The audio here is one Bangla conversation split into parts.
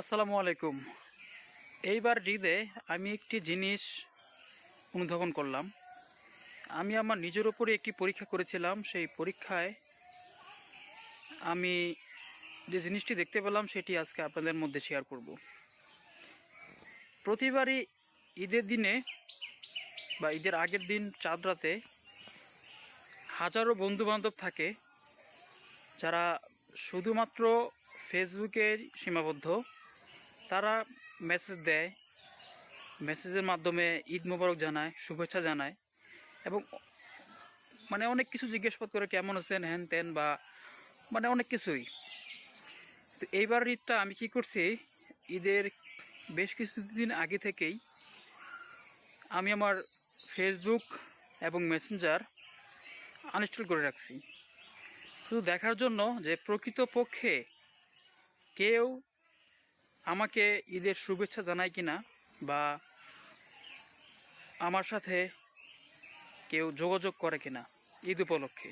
আসসালামু আলাইকুম। এইবার ঈদে আমি একটি জিনিস অনুধাবন করলাম। আমি আমার নিজের ওপরে একটি পরীক্ষা করেছিলাম। সেই পরীক্ষায় আমি যে জিনিসটি দেখতে পেলাম, সেটি আজকে আপনাদের মধ্যে শেয়ার করব। প্রতিবারই ঈদের দিনে বা ঈদের আগের দিন চাঁদ রাতে হাজারো বন্ধু বান্ধব থাকে, যারা শুধুমাত্র ফেসবুকে সীমাবদ্ধ। তারা মেসেজ দেয়। মেসেজের মাধ্যমে ঈদ মোবারক জানায়, শুভেচ্ছা জানায় এবং মানে অনেক কিছু জিজ্ঞেসপদ করে কেমন আছেন, হ্যান ত্যান বা মানে অনেক কিছুই। তো এইবার ঈদটা আমি কি করছি, ঈদের বেশ কিছুদিন আগে থেকেই আমি আমার ফেসবুক এবং মেসেঞ্জার আনইনস্টল করে রাখছি। শুধু দেখার জন্য যে প্রকৃতপক্ষে কেউ আমাকে ঈদের শুভেচ্ছা জানায় কি না বা আমার সাথে কেউ যোগাযোগ করে কিনা ঈদ উপলক্ষে।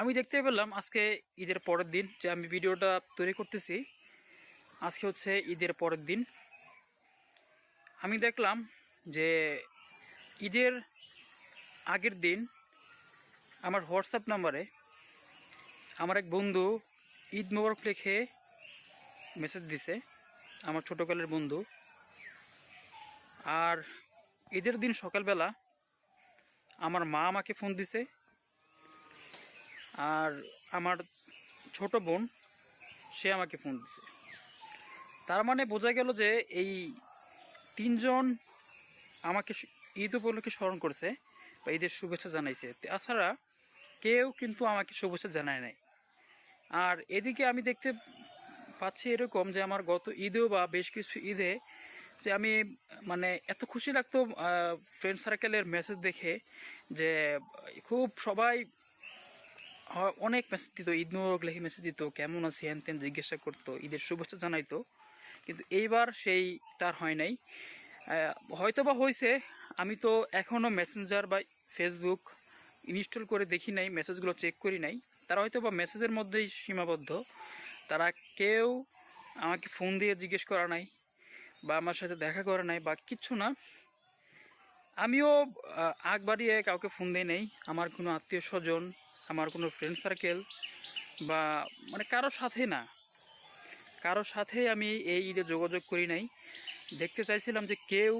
আমি দেখতে পেলাম আজকে ঈদের পরের দিন যে আমি ভিডিওটা তৈরি করতেছি। আজকে হচ্ছে ঈদের পরের দিন। আমি দেখলাম যে ঈদের আগের দিন আমার হোয়াটসঅ্যাপ নাম্বারে আমার এক বন্ধু ঈদ মোবারক লিখে মেসেজ দিছে, আমার ছোটোকালের বন্ধু। আর ঈদের দিন সকালবেলা আমার মা আমাকে ফোন দিছে। আর আমার ছোট বোন, সে আমাকে ফোন দিছে। তার মানে বোঝা গেল যে এই তিনজন আমাকে ঈদ উপলক্ষে স্মরণ করছে বা ঈদের শুভেচ্ছা জানাইছে। তাছাড়া কেউ কিন্তু আমাকে শুভেচ্ছা জানায় নাই। আর এদিকে আমি দেখতে পাচ্ছি এরকম যে আমার গত ঈদেও বা বেশ কিছু ঈদে যে আমি মানে এত খুশি লাগতো ফ্রেন্ড সার্কেলের মেসেজ দেখে যে খুব সবাই অনেক মেসেজ দিত, ঈদ মোবারক লেখে মেসেজ দিত, কেমন আছি হ্যান ত্যান জিজ্ঞাসা করতো, ঈদের শুভেচ্ছা জানাইতো। কিন্তু এইবার সেই তার হয় নাই। হয়তো বা হয়েছে আমি তো এখনও মেসেঞ্জার বা ফেসবুক ইনস্টল করে দেখি নাই মেসেজগুলো চেক করি নাই। তারা হয়তো বা মেসেজের মধ্যেই সীমাবদ্ধ। তারা কেউ আমাকে ফোন দিয়ে জিজ্ঞেস করা নাই বা আমার সাথে দেখা করা নাই বা কিচ্ছু না। আমিও আগ বাড়িয়ে কাউকে ফোন দিই নেই। আমার কোনো আত্মীয় স্বজন, আমার কোনো ফ্রেন্ড সার্কেল বা মানে কারও সাথে না। কারোর সাথে আমি এই ঈদে যোগাযোগ করি নাই। দেখতে চাইছিলাম যে কেউ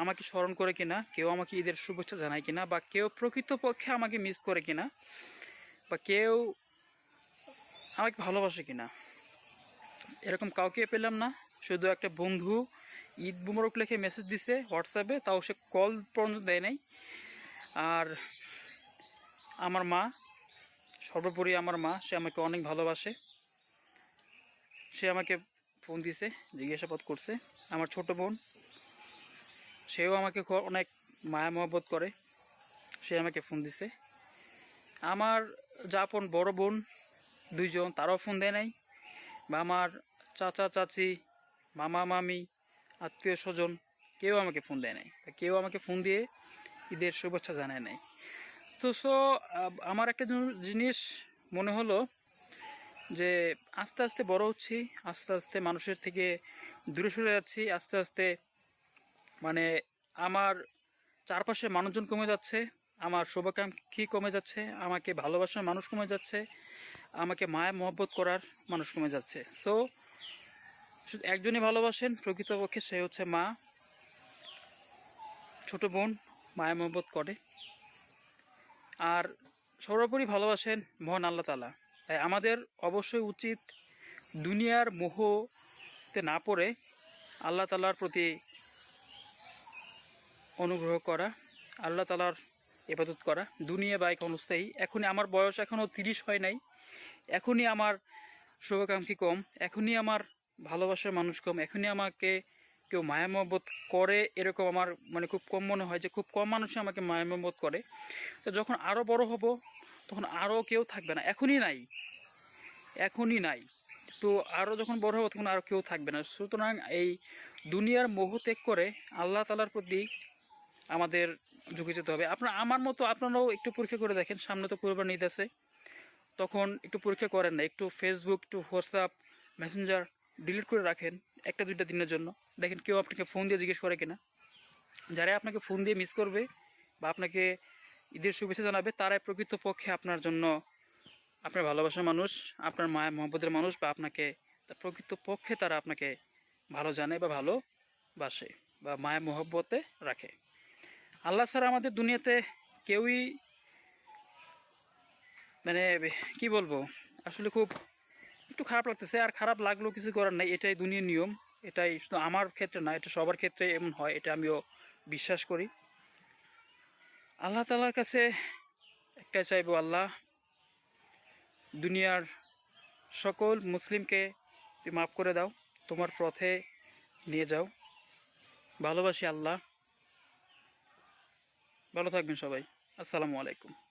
আমাকে স্মরণ করে কিনা, কেউ আমাকে ঈদের শুভেচ্ছা জানায় কিনা বা কেউ প্রকৃতপক্ষে আমাকে মিস করে কিনা বা কেউ আমাকে ভালোবাসে কিনা? এরকম কাউকে পেলাম না। শুধু একটা বন্ধু ঈদ বুমরক লেখে মেসেজ দিছে হোয়াটসঅ্যাপে তাও সে কল পর্যন্ত দেয় নাই। আর আমার মা, সর্বোপরি আমার মা, সে আমাকে অনেক ভালোবাসে। সে আমাকে ফোন দিছে, জিজ্ঞাসাবাদ করছে। আমার ছোট বোন, সেও আমাকে অনেক মায়া মহব্বত করে। সে আমাকে ফোন দিছে। আমার যাপন বড় বোন দুইজন তারাও ফোন দেয় নাই। বা আমার চাচা, চাচি, মামা, মামি, আত্মীয় স্বজন কেউ আমাকে ফোন দেয় নাই। কেউ আমাকে ফোন দিয়ে ঈদের শুভেচ্ছা জানায় নাই। তো সো আমার একটা জিনিস- মনে হলো যে আস্তে আস্তে বড় হচ্ছি, আস্তে আস্তে মানুষের থেকে দূরে সরে যাচ্ছি, আস্তে আস্তে মানে আমার চারপাশে মানুষজন কমে যাচ্ছে, আমার শুভাকাঙ্ক্ষী কমে যাচ্ছে, আমাকে ভালোবাসার মানুষ কমে যাচ্ছে আমাকে মায়া, মহব্বত করার মানুষ কমে যাচ্ছে। শুধু একজনই ভালোবাসেন, প্রকৃতপক্ষে সে হচ্ছে মা। ছোট বোন, মায়া, মহব্বত করে। আর সর্বোপরি ভালোবাসেন মহান আল্লাহ তালা তাই আমাদের অবশ্যই উচিত দুনিয়ার মোহতে না পড়ে আল্লাহ তালার প্রতি অনুগ্রহ করা, আল্লাহ তালার ইবাদত করা। দুনিয়া বা ক্ষণস্থায়ী এখনই আমার বয়স এখনও তিরিশ হয় নাই। এখনই আমার শুভাকাঙ্ক্ষী কম, এখনই আমার ভালোবাসার মানুষ কম, এখনই আমাকে কেউ মায়া মহব্বত করে এরকম আমার মানে খুব কম মনে হয় যে খুব কম মানুষই আমাকে মায়া মহব্বত করে। তো যখন আরও বড় হব, তখন আরও কেউ থাকবে না। এখনই নাই। এখনই নাই। তো আরও যখন বড় হব, তখন আরও কেউ থাকবে না। সুতরাং এই দুনিয়ার মোহ ত্যাগ করে আল্লাহ তালার প্রতি আমাদের ঝুঁকে যেতে হবে। আপনার, আমার মতো আপনারাও একটু পরীক্ষা করে দেখেন। সামনে তো কোরবানি ঈদ আছে। তখন একটু পরীক্ষা করেন না, একটু ফেসবুক একটু হোয়াটসঅ্যাপ মেসেঞ্জার ডিলিট করে রাখেন একটা, দুইটা দিনের জন্য। দেখেন কেউ আপনাকে ফোন দিয়ে জিজ্ঞেস করে কিনা। যারা আপনাকে ফোন দিয়ে মিস করবে বা আপনাকে ঈদের শুভেচ্ছা জানাবে, তারাই প্রকৃতপক্ষে আপনার জন্য আপনার ভালোবাসার মানুষ, আপনার মায়া, মহব্বতের মানুষ বা আপনাকে প্রকৃতপক্ষে তারা আপনাকে ভালো জানে বা ভালোবাসে বা মায়া, মহব্বতে রাখে। আল্লাহ ছাড়া আমাদের দুনিয়াতে কেউই মানে কি বলব? আসলে খুব একটু খারাপ লাগতেছে। আর খারাপ লাগলেও কিছু করার নাই। এটাই দুনিয়ার নিয়ম। এটাই শুধু আমার ক্ষেত্রে না, এটা সবার ক্ষেত্রে এমন হয়। এটা আমিও বিশ্বাস করি। আল্লাহ তালার কাছে একটাই চাইব আল্লাহ, দুনিয়ার সকল মুসলিমকে তুমি মাফ করে দাও, তোমার পথে নিয়ে যাও। ভালোবাসি আল্লাহ। ভালো থাকবেন সবাই। আসসালামু আলাইকুম।